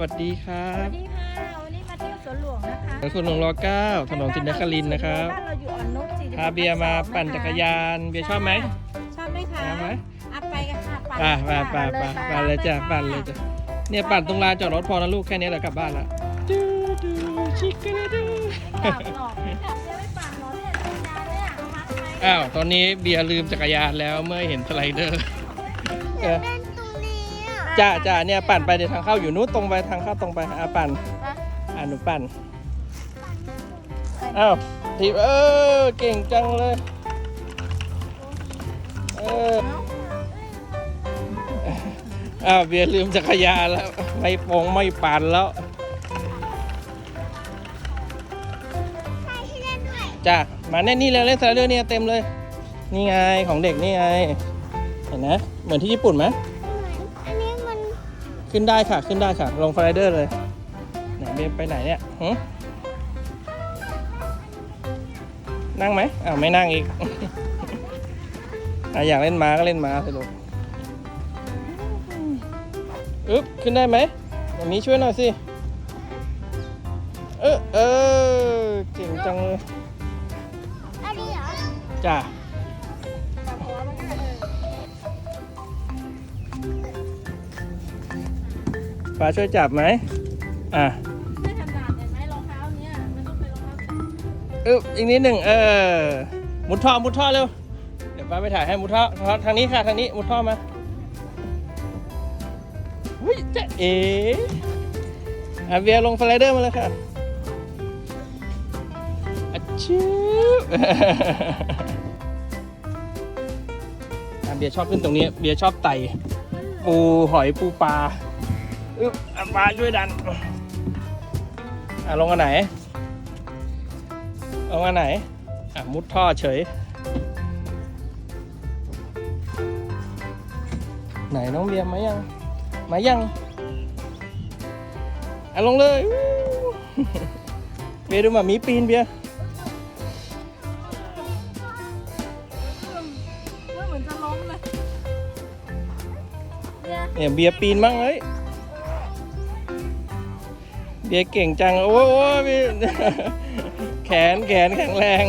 วัสดีครัสวับสดีค่ะ วันนี้มาเที่ยวสวนหลวงนะคะถนนหลวงรอเก้าถนนสินนครินทร์นะครับบ้านเราอยู่อ่อนนุชสี่พาเบียร์มาปั่นจักรยาน เบียร์ชอบไหม ชอบไหมคะชอบไหม อะไปกันค่ะไป่ป่ป่ป่ปั่นเลยจ้ะปั่นเลยจ้ะเนี่ยปั่นตรงลานจอดรถพอนะลูกแค่นี้แหละกลับบ้านละดูดูชิคกี้ดูหลอกหลอกไม่ขับจะไม่ปั่นเหรอเนี่ยจักรยานเนี่ยเอามาทำไมอ้าวตอนนี้เบียร์ลืมจักรยานแล้วเมื่อเห็นสไลเดอร์ เออ เล่นตรงนี้อะ จ้าจ้าเนี่ยปั่นไปเดี๋ยวทางเข้าอยู่นู้นตรงไปทางเข้าตรงไปอะปั่นไปอะหนูปั่นอ้าวทีบเออเก่งจังเลยเอออ้าวเบียร์ลืมจักรยานแล้ว ไม่ปงไม่ปั่นแล้วใช่ที่เล่นด้วยจ้ามาแน่นี่เลยเล่นสไลเดอร์เนี่ยเต็มเลย นี่ไงของเด็กนี่ไง เห็นนะ เหมือนที่ญี่ปุ่นไหมอันนี้มัน ขึ้นได้ค่ะ ขึ้นได้ค่ะ ลงสไลเดอร์เลย ไหนเบนไปไหนเนี่ยหึนั่งไหมอ้าวไม่นั่งอีกอะอยากเล่นม้าก็เล่นม้าสิลูกอึ๊บ ขึ้นได้ไหมอย่างนี้ช่วยหน่อยสิ เออเออเก่งจังเลยอันนี้เหรอจ้า ฟ้าช่วยจับไหมอะไม่ถนัดเห็นไหมรองเท้าเนี่ยมันต้องเป็นรองเท้าแตะอึ๊บอีกนิดหนึ่งเออมุดท่อมุดท่อเร็วเดี๋ยวป้าไปถ่ายให้มุดท่อทางนี้ค่ะทางนี้มุดท่อมาอุ้ยจะเอ๋อาเบียร์ลงสไลเดอร์มาเลยค่ะอะชิวอาเบียร์ชอบขึ้นตรงนี้เบียร์ชอบไต่ปูหอยปูปลา อึ๊บอะปลาช่วยดัน อะลงอันไหนเอามาไหน อะมุดท่อเฉย ไหนน้องเบียร์มายัง มายัง อะลงเลยวู้เบียร์ดูหมามีปีนเบียร์ว่าเหมือนจะล้มเลยเนี่ยเนี่ยเบียร์ปีนบ้างเลย เบียร์เก่งจัง โอ้ยโอ้ยพี่แขนแขนแข็งแรง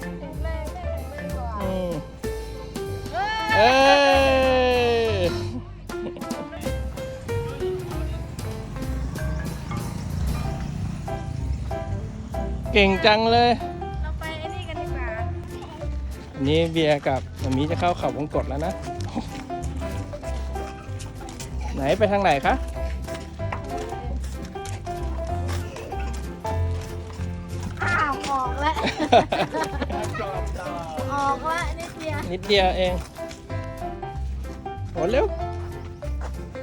แข็งแรงแข็งแรงกว่าอืมเอ้ยเอ้ยเก่งจังเลย เราไปไอ้นี่กันดีกว่าอันนี้เบียร์กับมามีจะเข้าเขาวงกตแล้วนะ ไหนไปทางไหนคะ ออกแล้วนิดเดียวนิดเดียวเองโหเร็ว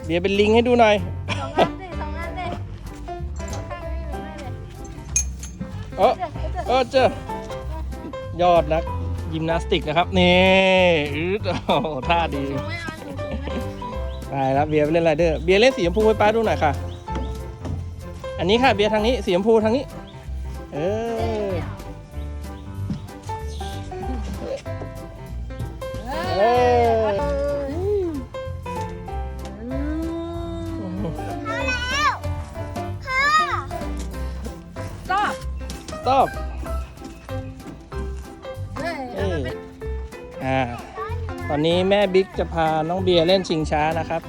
เบียร์เป็นลิงให้ดูหน่อย สองอันดิสองอันดิสองข้างนี้หรือไม่เลยเออเดี๋ยวเดี๋ยวเออเจอยอดนักยิมนาสติกนะครับ นี่อืดโอ้โหท่าดีชูไม่เอาชูชูไม่ไปแล้วเบียร์ไปเล่นไรเดอร์เบียร์เล่นสีชมพูให้ป้าดูหน่อยค่ะ อันนี้ค่ะเบียร์ทางนี้สีชมพูทางนี้ เออเอ ตอนนี้แม่บิ๊กจะพาน้องเบียร์เล่นชิงช้านะครับ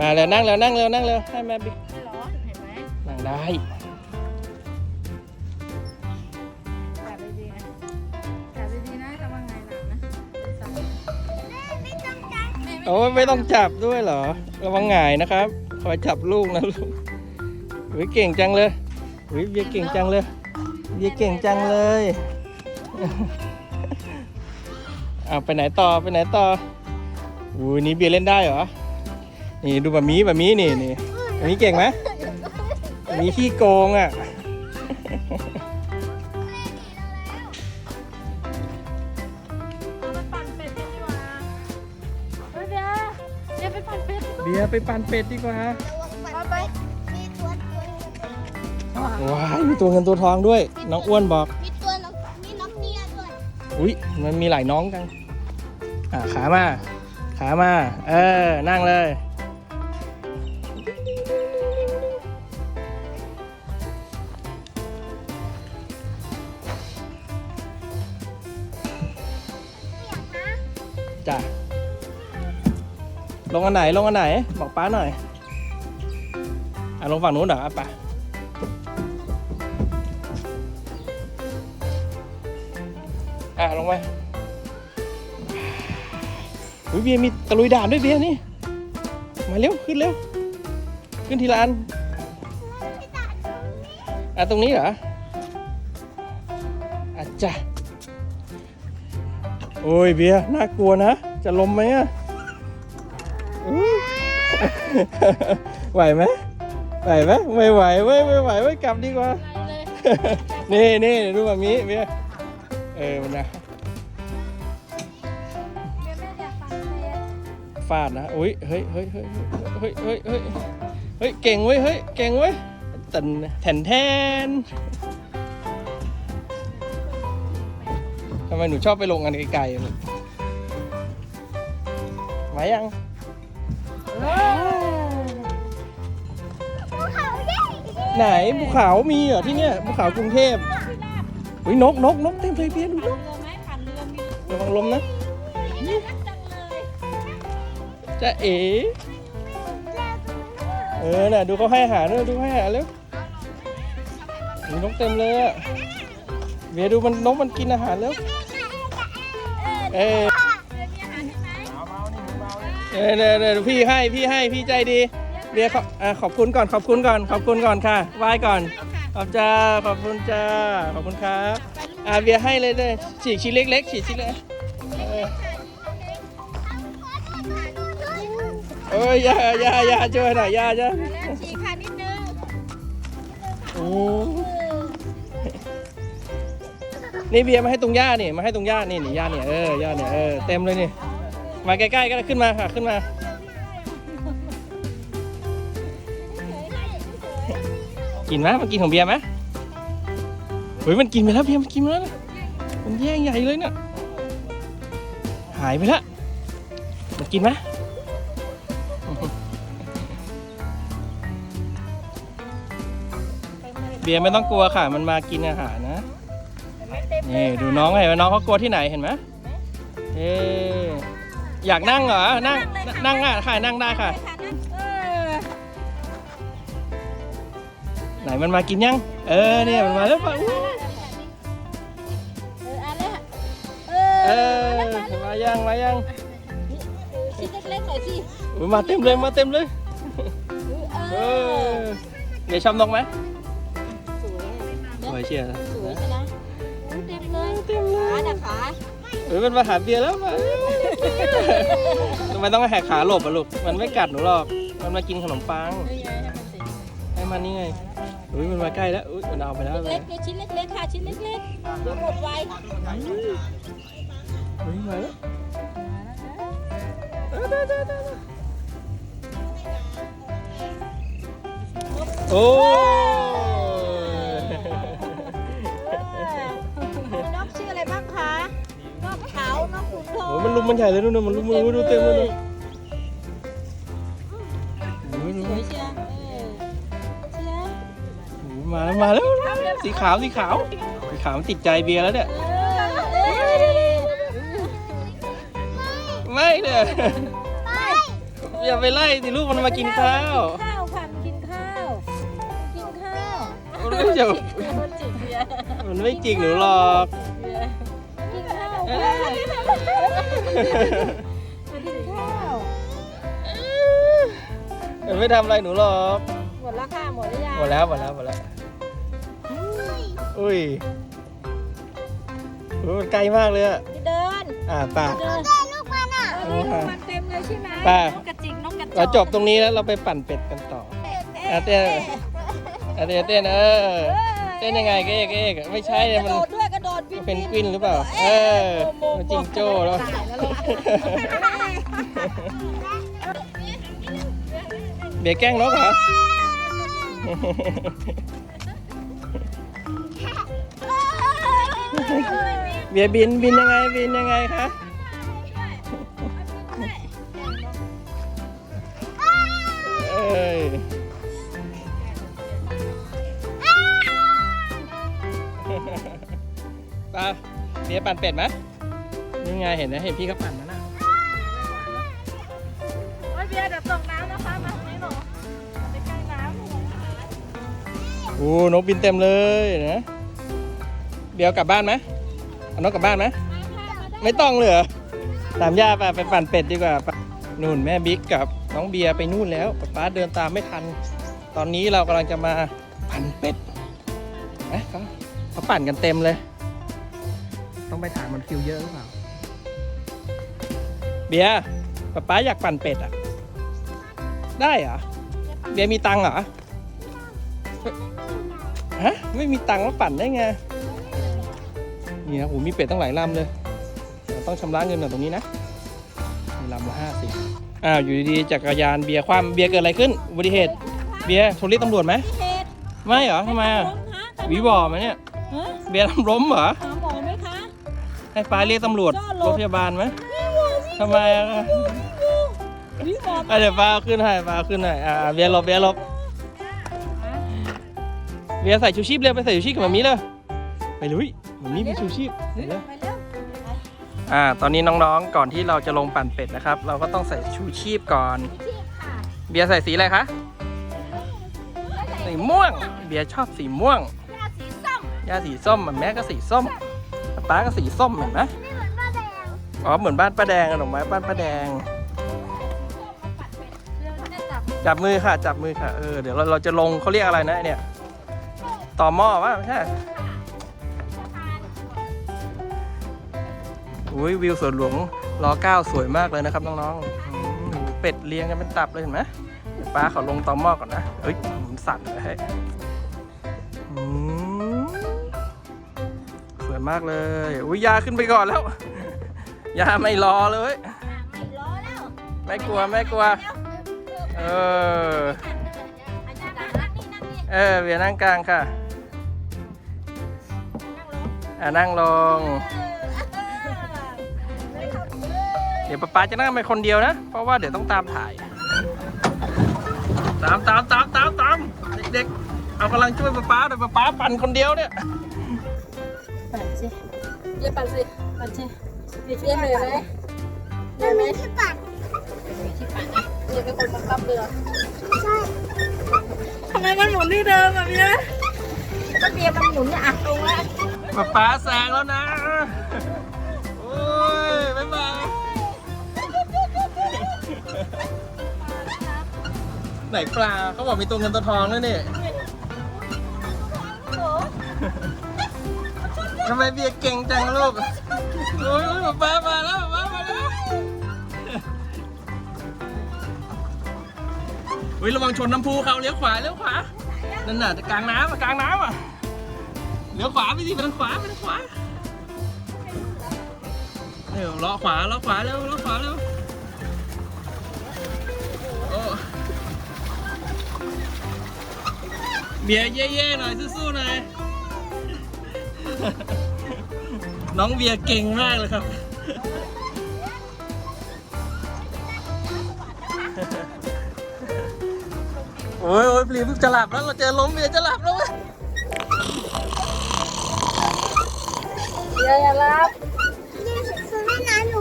มาเลยนั่งเร็วนั่งเร็วนั่งเร็วให้แม่บิ๊กไม่ร้อนเห็นไหมนั่งได้จับดีๆนะจับดีๆนะระวังไงหลังนะไม่ต้องจับโอ้ยไม่ต้องจับด้วยเหรอระวังหงายนะครับคอยจับลูกนะลูกวิเก่งจังเลยวิเบียร์เก่งจังเลยเบียร์เก่งจังเลย เอาไปไหนต่อไปไหนต่ออุ้ยนี่เบียร์เล่นได้เหรอ นี่ดูแบบนี้แบบนี้นี่นี่แบบนี้เก่งไหมแบบนี้ขี้โกงอะเอาไปปั่นเป็ดกันดีกว่าเฮ้ยเดี๋ยวเดี๋ยวไปปั่นเป็ดเบียร์ไปปั่นเป็ดดีกว่าเอาไปมีตัวตัวว้ายมีตัวเงินตัวทองด้วย น้องอ้วนบอก มีตัวน้องมีน้องเมียด้วย อุ้ยมันมีหลายน้องจัง่าขามา ขามา เออ นั่งเลย จ้ะ ลงอันไหน ลงอันไหน บอกป้าหน่อย อะ ลงฝั่งนู้นเหรอป้าอะ ลงไป อุ้ยเบียร์มีตะลุยด่านด้วยเบียร์นี่ มาเร็วขึ้นเร็ว ขึ้นทีละอันอะตรงนี้เหรออะจ้ะโอ้ยเบียร์น่ากลัวนะ จะล้มไหมอะอุ๊ยไหวไหมไหวไหมไม่ไหวเว้ยไม่ไหวเว้ยกลับดีกว่าไปเลยนี่นี่ดูแบบนี้เบียร์เออมันนะ ฟาดนะอุ้ยเฮ้ยเฮ้ยเฮ้ยเฮ้ยเฮ้ยเฮ้ยเฮ้ยเก่งเว้ยเฮ้ยเก่งเว้ยตันแทนแทนทำไมหนูชอบไปลงกันไกลๆอะลูกมายังภูเขาใหญ่ไหนภูเขามีเหรอที่เนี่ยภูเขากรุงเทพอุ้ยนกนกนกเต็มเลยเบียร์ดูนปั่นกเรือไหมปั่นเรือมีระวังลมนะ จะเอ๋เออน่ะดูเขาให้อาหารด้วยดูให้อาหารเร็วมีนกเต็มเลยอะเบียดูมันนกมันกินอาหารแล้วเออเออเออเดี๋ยวเดี๋ยวพี่ให้พี่ให้พี่ใจดีเบียขอขอบคุณก่อนขอบคุณก่อน ขอบคุณก่อนค่ะไหว้ก่อน ขอบจ้าขอบคุณจ้าขอบคุณครับอะเบียให้เลยเลยฉีกชิ้นเล็กๆฉีกชิ้นเล็ก เออเอ้ยอย่าอย่าอย่าช่วยหน่อยอย่าจ้ะแล้วฉีกค่ะนิดนึงโอ้นี่เบียร์มาให้ตรงหญ้านี่มาให้ตรงหญ้านี่นี่หญ้าเนี่ยเออหญ้าเนี่ยเออเต็มเลยนี่มาใกล้ๆก็ได้ขึ้นมาค่ะขึ้นมากินไหมมันกินของเบียร์ไหมเฮ้ยมันกินไปแล้วเบียร์มันกินไปแล้วนะมันแย่งใหญ่เลยเนี่ยหายไปแล้วมันกินไหม บียร์ไม่ต้องกลัวค่ะ มันมากินอาหารนะ นี่ดูน้องเห็นไหมน้องเขากลัวที่ไหนเห็นไหมเอ๊ะอยากนั่งเหรอ นั่ง นั่งอะค่ะ นั่งได้ค่ะค่ะนั่นเออไหนมันมากินยัง เออ เนี่ยมันมาแล้วป่ะอู้เอออันนี้เอเอออ มายัง มายังชิ้นเล็กๆหน่อยสิอุ๊ยมาเต็มเลย มาเต็มเลย เอเอออเดี๋ยวชอบนกไหม สวยสวยเชียร์สวยใช่ไหมเต็มเลยเต็มเลขายนะคะเฮ้ยมันมาหาเบียร์แล้วมาทำไมต้องแหกขาหลบอะลูก มันไม่กัดหนูหรอก มันมากินขนมปังนี่ไงให้มันติดให้มันนี่ไงอุ้ยมันมาใกล้แล้วอุ้ยมันเอาไปแล้วเลเล็ยกๆชิ้นเล็กๆค่ะชิ้นเล็กๆเดี๋ยวหมดไวอุ้ยมาแล้วโอ้น องโหมันลุมมันใหญ่เลยนู่นนะมันลุมมันลุมดูเต็มเลยดูโอ้ยดูสวยเชียวเออเชียวโอ้ยมาแล้วมาแล้วสีขาวสีขาวสีขาวมันติดใจเบียร์แล้วเนี่ย เออเอ้ยไม่เนี่ยอย่าไปไล่สิลูกมันมากินข้าวข้าวค่ะกินข้าวกินข้าวมันไม่จะมันจิกเบียร์ มันไม่จริงหนูหรอก นข้าวเอ้ค่ะยกินข้าวมันไม่ทำอะไรหนูหรอกหมดแล้วค่ะหมดหรือยังหมดแล้วหมดแล้วหมดแล้วอุ้ยโอ้ยมันไกลมากเลยอะพี่เดินอ่าป่า เดินได้ลูกมันอะเออนี่มันเต็มเลยใช่ไหมไป นกกระจิกนกกระจอกเราจบตรงนี้แล้วเราไปปั่นเป็ดกันต่อ อะเต้น อะเต้นเต้นเออเต้นยังไงก็เอกเอกไม่ใช่กเนี่ยระมันโดดด้วยกระโดดปิ้น เป็นกวินหรือเปล่า เออมันจิงโจ้แล้วตายแล้วล่ะเบียร์แกล้งนกเหรอ เบียร์บินบินยังไงบินยังไงคะ ไปเบียร์ปั่นเป็ดไหมยังไงเห็นนะเห็นพี่เขาปั่นนะน่ะตกน้ำนะคะมาทางนี้หนูไปใกล้น้ำหนูโอ้นกบินเต็มเลยนะเบียร์เอากลับบ้านไหมเอานกกลับบ้านไหมไม่ต้องเลยเหรอตามย่าไปไปปั่นเป็ดดีกว่าไปนู่นแม่บิ๊กกับน้องเบียร์ไปนู่นแล้วป๊าป๊าเดินตามไม่ทัน ตอนนี้เรากำลังจะมาปั่นเป็ดเอ๊ะเขาเขาปั่นกันเต็มเลย ต้องไปถามมันคิวเยอะหรือเปล่า เบียร์ป๊าป๊าอยากปั่นเป็ดอะ ได้เหรอ เบียร์มีตังค์เหรอ ฮะ ไม่มีตังค์มาปั่นได้ไงนี่นะโหมีเป็ดตั้งหลายลำเลยเราต้องชำระเงินกันตรงนี้นะมีลำละห้าสิบอ้าว อยู่ดีๆจักรยานเบียร์ความเบียร์เกิดอะไรขึ้นอุบัติเหตุ เบียร์โทรเรียกตำรวจไหมเหตุไม่เหรอทำไมอะล้มฮะหวีบอไหมเนี่ยฮะเบียร์ทำล้มเหรอ หาหมอไหมคะ ให้ป้าเรียกตำรวจยอดลรงถพยาบาลไหมทำไมอะวิหมออะเดี๋ยวป้าเอาขึ้นให้ป้าเอาขึ้นให้อ่าเบียร์หลบเบียร์หลบเบียร์ใส่ชูชีพเร็วไปใส่ชูชีพกับมามีเลยไปลุยมามีมีชูชีพเร็วไปเร็วอ่าตอนนี้น้องๆก่อนที่เราจะลงปั่นเป็ดนะครับ เราก็ต้องใส่ชูชีพก่อน เบียร์ใส่สีอะไรคะสีม่วง เบียร์ชอบสีม่วงสีส้มย่าสีส้มเหมือนแม่ก็สีส้ม ป้าก็สีส้มเห็นไหมนี่เหมือนป้าแดงอ๋อเหมือนบ้านป้าแดงอะหนมไม้บ้านป้าแดงเร็วจะจับจับมือค่ะ จับมือค่ะเออเดี๋ยวเราเราจะลงเขาเรียกอะไรนะไอ้เนี่ยต่อหม้อวะไม่ใช่อุ้ยวิวสวนหลวงรอเก้าสวยมากเลยนะครับน้องๆอืมเป็ดเลี้ยงกันเป็นตับเลยเห็นไหมเดี๋ยวป้าขอลงต่อหม้อก่อนนะเอ้ยมันสั่นเลย วยมากเลยอุ้ยยาขึ้นไปก่อนแล้ว ยาไม่รอเลยไม่รอแล้วไม่กลัวไม่กลัว เอออาจารย์นั่งนี่นั่งนี่เออเบียนั่งกลางค่ะอ่านั่งลง เดี๋ยวป๊าป๊าจะนั่งไปคนเดียวนะ เพราะว่าเดี๋ยวต้องตามถ่าย ตามตามตามตามตามเด็กๆเอากำลังช่วยป๊าป๊าแต่ป๊าป๊าปั่นคนเดียวเนี่ย สิเรียกปั่นสิปั่นสิเรียกเรียกเลยไหมไม่มีที่ปัดที่ปั่นอะเรียกเป็นคนบังคับเรือใช่ทำไมมันหมุนที่เดิมแบบนี้ก็เบียร์มันหมุนเนี่ยอะตรงแล้วป๊าป๊าแซงแล้วนะ โอ้ยบ๊ายบายไหนปลาเขาบอกมีตัวเงินตัวทองด้วยนี่ ทำไมเบียร์เก่งจังลูกโอ้ยโอ้ามาแล้วป๊ามาแล้วอุ้ยระวังชนน้ำพุเขาเลี้ยวขวาเลี้ยวขวา นั่นน่ะกลางน้ำอะกลางน้ำอะ เลี้ยวขวาไปสิไปทางขวาไปทางขวาเร็วล้อขวาล้อขวาเร็วล้อขวาเร็วเบียร์เย่ๆหน่อยสู้ๆหน่อย น้องเบียร์เก่งมากเลยครับ โอ้ยโอ้ยพลีจะหลับแล้วเราเจอล้มเบียร์จะหลับแล้วเว้ยเบียร์อย่ารับนี่คือแม่น้าหนู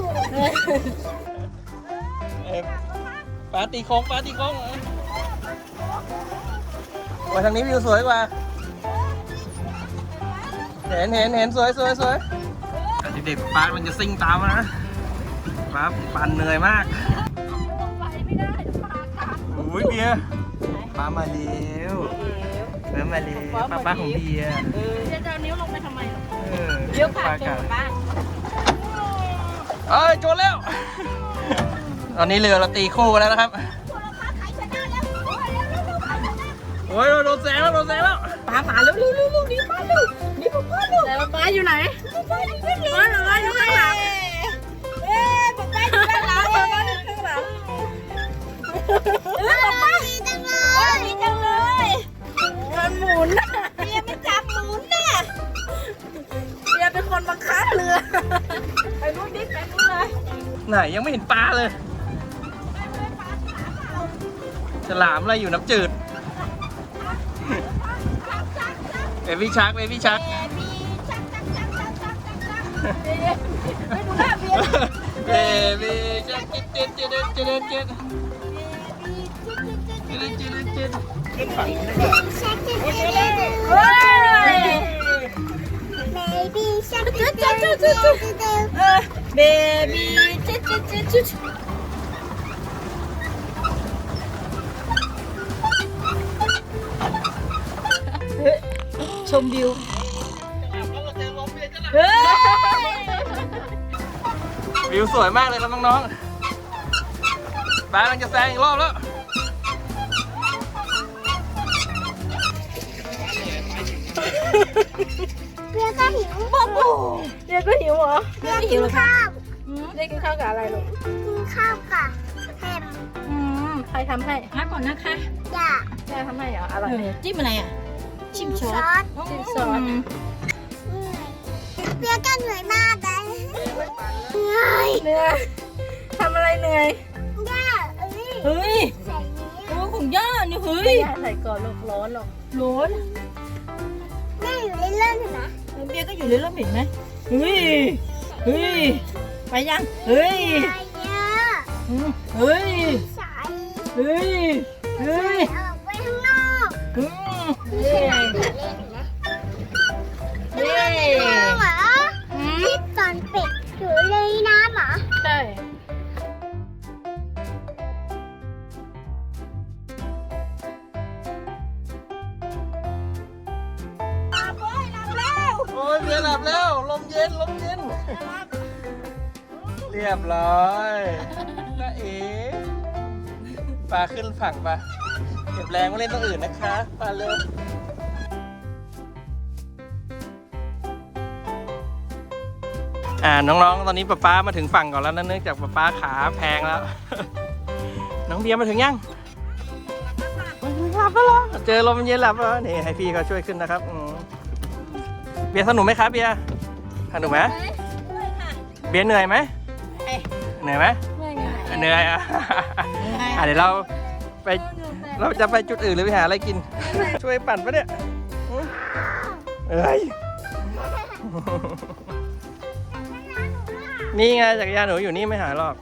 เอ้ยปาตีโค้งปาตีโค้งเอ้ยมาทางนี้วิวสวยกว่าเห็นเห็นเห็นสวยสวยสวย เด็กๆป้ามันจะซิ่งตามมานะป้าปั่นเหนื่อยมากไปไม่ได้ปากขาดโอ้ยเบียร์ป้ามาเร็วเริ่มมาเร็วป้าป้าของเบียร์เบียร์จะเอานิ้วลงไปทำไมหรอเออเลี้ยวขาดป้าเกิกันนบ้างเอ้ยโจรแล้ว ตอนนี้เรือเราตีคู่กันแล้วนะครับใครชนะแล้วโอ้ยแล้วแล้วแล้วโอ้ยโดนแซงแล้วโดนแซงแล้วป้าป๋าเร็วเร็วเร็วเร็วนี่ป้าเร็วนี่ ป้าป้าเร็วแต่ป้าอยู่ไหนป้าอยู่ป้าอยู่ป้าอยู่ข้างหลังเอ๊ะป้าป้าอยู่ข้างหลังป้าป้าอยู่ข้างหลังเออป้าป้าดีจังเลป้ายดีจังเลยมันหมุนน่ะเบียไม่จับหมุนน่ะเบียเป็นคนบังคับเรือไปนู่นดิไปนู่นเลยไหนยังไม่เห็นปลาเลยฉลามอะไรอยู่น้ำจืด เบบี้ชักเบบี้ชักมีชักชักชักชักชักชักไม่ดูหน้าเบียร์เบบี้ชักจิ๊ดจิ๊ดจิ๊ดจิ๊ดจิ๊ดจิ๊ดขึ้นขึ้นฝั่งนี้ได้เฮ้ย Baby shark, จุ๊จุ๊จุ๊จุ๊จุ๊เออเบบี้จุ๊จุ๊จุ๊จุ๊ มวิวเฮ้ยวิวสวยมากเลยครับน้องๆบ้านกำลังจะแซงอีกรอบแล้วเพื่อก็หิวเรียกก็หิวเหรอเรียกเพื่อก็หิกิวนเหรอคะข้าวอืมเรียกกินข้าวกับอะไรลูกกินข้าวกับแฮมอืมใครทำให้พักก่อนนะคะ จ้ะแม่ทำให้เหรออร่อยไหมจิ้มอะไรอะ ชิมซอสจิ้มซอสเพื่อก็เหนื่อยมากเลยเหนื่อยเหนื่อยทำอะไรเหนื่อยย่าเอ้ยเฮ้ยใส่นี้โอ้ของย่านี่เฮ้ยใส่ก่อนลูกร้อนหรอกร้อนแม่อยู่เล่นๆเห็นไหมเบียร์ก็อยู่ในร่มเห็นไหมเฮ้ยเฮ้ยไปยังเฮ้ยใส่เยอะอืมเฮ้ยใส่เฮ้ยเฮ้ยออกไปข้างนอก รียบร้อยน้าเอ๋ปลาขึ้นฝั่งปลาเก็บแรงไว้เล่นตัวอื่นนะคะปลาเร็วอ่าน้องๆ ตอนนี้ป๊าป๊ามาถึงฝั่งก่อนแล้วนะเนื่องจากป๊าป๊าขาแพงแล้ว น้องเบียร์มาถึงยังหลับแล้วเหรอเจอลมเย็นหลับแล้วนี่ให้พี่เขาช่วยขึ้นนะครับอืมเบียร์สนุกไหมครับเบียร์สนุกไหมเบียร์เหนื่อยไหมเห นื่อยไหมเหนื่อยอะอะเดี๋ยวเราไปเราจะไปจุดอื่นหรือไปหาอะไรกิน ช่วยปั่นปะเนี่ยอืมเอ้ยนี่ไงจักรยานหนูอยู่นี่ไม่หายหรอก